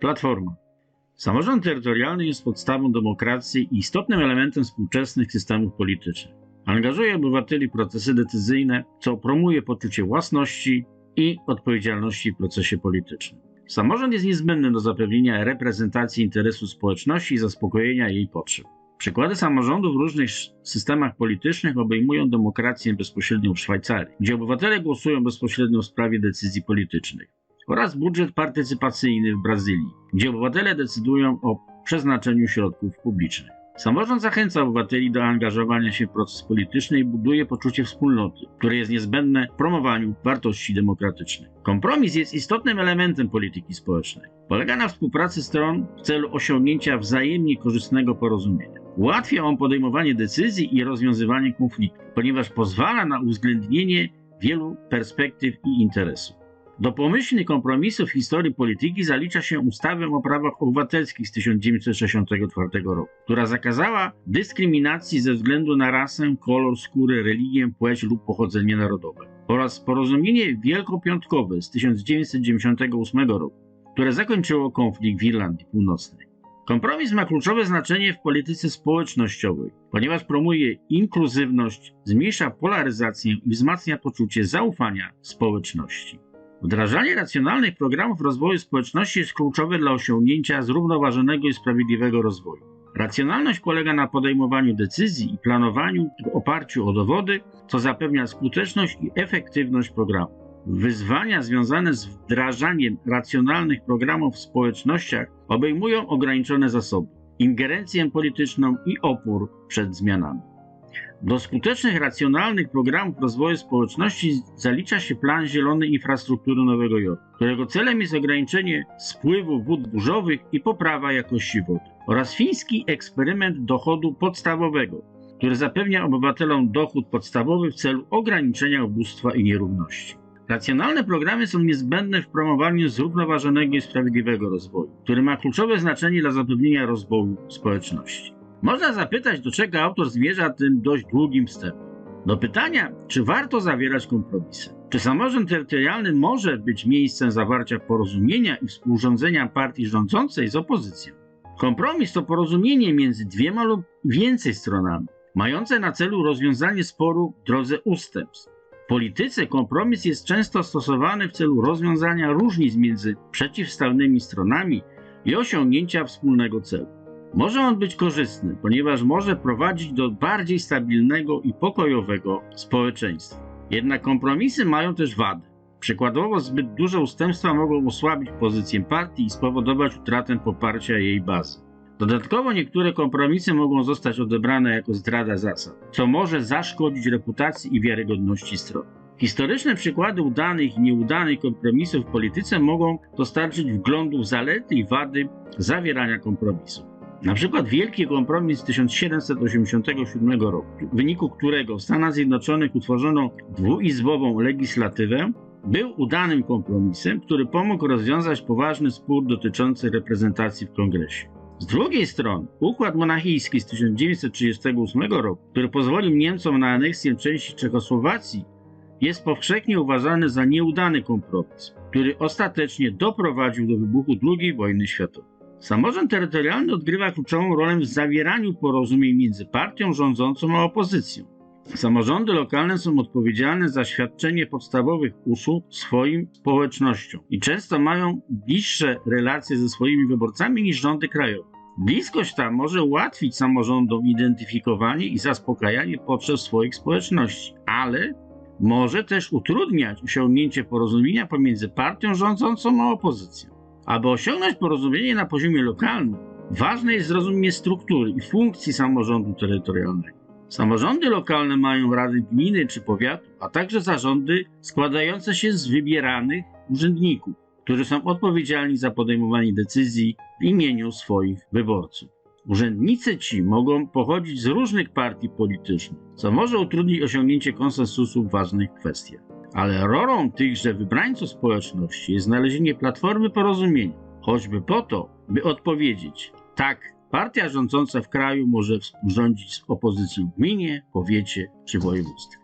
Platforma. Samorząd terytorialny jest podstawą demokracji i istotnym elementem współczesnych systemów politycznych. Angażuje obywateli w procesy decyzyjne, co promuje poczucie własności i odpowiedzialności w procesie politycznym. Samorząd jest niezbędny do zapewnienia reprezentacji interesu społeczności i zaspokojenia jej potrzeb. Przykłady samorządu w różnych systemach politycznych obejmują demokrację bezpośrednią w Szwajcarii, gdzie obywatele głosują bezpośrednio w sprawie decyzji politycznych, oraz budżet partycypacyjny w Brazylii, gdzie obywatele decydują o przeznaczeniu środków publicznych. Samorząd zachęca obywateli do angażowania się w proces polityczny i buduje poczucie wspólnoty, które jest niezbędne w promowaniu wartości demokratycznych. Kompromis jest istotnym elementem polityki społecznej. Polega na współpracy stron w celu osiągnięcia wzajemnie korzystnego porozumienia. Ułatwia on podejmowanie decyzji i rozwiązywanie konfliktów, ponieważ pozwala na uwzględnienie wielu perspektyw i interesów. Do pomyślnych kompromisów w historii polityki zalicza się ustawę o prawach obywatelskich z 1964 roku, która zakazała dyskryminacji ze względu na rasę, kolor skóry, religię, płeć lub pochodzenie narodowe, oraz porozumienie wielkopiątkowe z 1998 roku, które zakończyło konflikt w Irlandii Północnej. Kompromis ma kluczowe znaczenie w polityce społecznościowej, ponieważ promuje inkluzywność, zmniejsza polaryzację i wzmacnia poczucie zaufania społeczności. Wdrażanie racjonalnych programów rozwoju społeczności jest kluczowe dla osiągnięcia zrównoważonego i sprawiedliwego rozwoju. Racjonalność polega na podejmowaniu decyzji i planowaniu w oparciu o dowody, co zapewnia skuteczność i efektywność programu. Wyzwania związane z wdrażaniem racjonalnych programów w społecznościach obejmują ograniczone zasoby, ingerencję polityczną i opór przed zmianami. Do skutecznych, racjonalnych programów rozwoju społeczności zalicza się plan zielonej infrastruktury Nowego Jorku, którego celem jest ograniczenie spływu wód burzowych i poprawa jakości wody, oraz fiński eksperyment dochodu podstawowego, który zapewnia obywatelom dochód podstawowy w celu ograniczenia ubóstwa i nierówności. Racjonalne programy są niezbędne w promowaniu zrównoważonego i sprawiedliwego rozwoju, który ma kluczowe znaczenie dla zapewnienia rozwoju społeczności. Można zapytać, do czego autor zmierza tym dość długim wstępem. Do pytania, czy warto zawierać kompromisy? Czy samorząd terytorialny może być miejscem zawarcia porozumienia i współrządzenia partii rządzącej z opozycją? Kompromis to porozumienie między dwiema lub więcej stronami, mające na celu rozwiązanie sporu w drodze ustępstw. W polityce kompromis jest często stosowany w celu rozwiązania różnic między przeciwstawnymi stronami i osiągnięcia wspólnego celu. Może on być korzystny, ponieważ może prowadzić do bardziej stabilnego i pokojowego społeczeństwa. Jednak kompromisy mają też wady. Przykładowo, zbyt duże ustępstwa mogą osłabić pozycję partii i spowodować utratę poparcia jej bazy. Dodatkowo niektóre kompromisy mogą zostać odebrane jako zdrada zasad, co może zaszkodzić reputacji i wiarygodności stron. Historyczne przykłady udanych i nieudanych kompromisów w polityce mogą dostarczyć wglądu w zalety i wady zawierania kompromisów. Na przykład Wielki Kompromis z 1787 roku, w wyniku którego w Stanach Zjednoczonych utworzono dwuizbową legislatywę, był udanym kompromisem, który pomógł rozwiązać poważny spór dotyczący reprezentacji w kongresie. Z drugiej strony, układ monachijski z 1938 roku, który pozwolił Niemcom na aneksję części Czechosłowacji, jest powszechnie uważany za nieudany kompromis, który ostatecznie doprowadził do wybuchu II wojny światowej. Samorząd terytorialny odgrywa kluczową rolę w zawieraniu porozumień między partią rządzącą a opozycją. Samorządy lokalne są odpowiedzialne za świadczenie podstawowych usług swoim społecznościom i często mają bliższe relacje ze swoimi wyborcami niż rządy krajowe. Bliskość ta może ułatwić samorządom identyfikowanie i zaspokajanie potrzeb swoich społeczności, ale może też utrudniać osiągnięcie porozumienia pomiędzy partią rządzącą a opozycją. Aby osiągnąć porozumienie na poziomie lokalnym, ważne jest zrozumienie struktury i funkcji samorządu terytorialnego. Samorządy lokalne mają rady gminy czy powiatu, a także zarządy składające się z wybieranych urzędników, którzy są odpowiedzialni za podejmowanie decyzji w imieniu swoich wyborców. Urzędnicy ci mogą pochodzić z różnych partii politycznych, co może utrudnić osiągnięcie konsensusu w ważnych kwestiach. Ale rolą tychże wybrańców społeczności jest znalezienie platformy porozumienia, choćby po to, by odpowiedzieć: tak, partia rządząca w kraju może współrządzić z opozycją w gminie, powiecie czy województwie.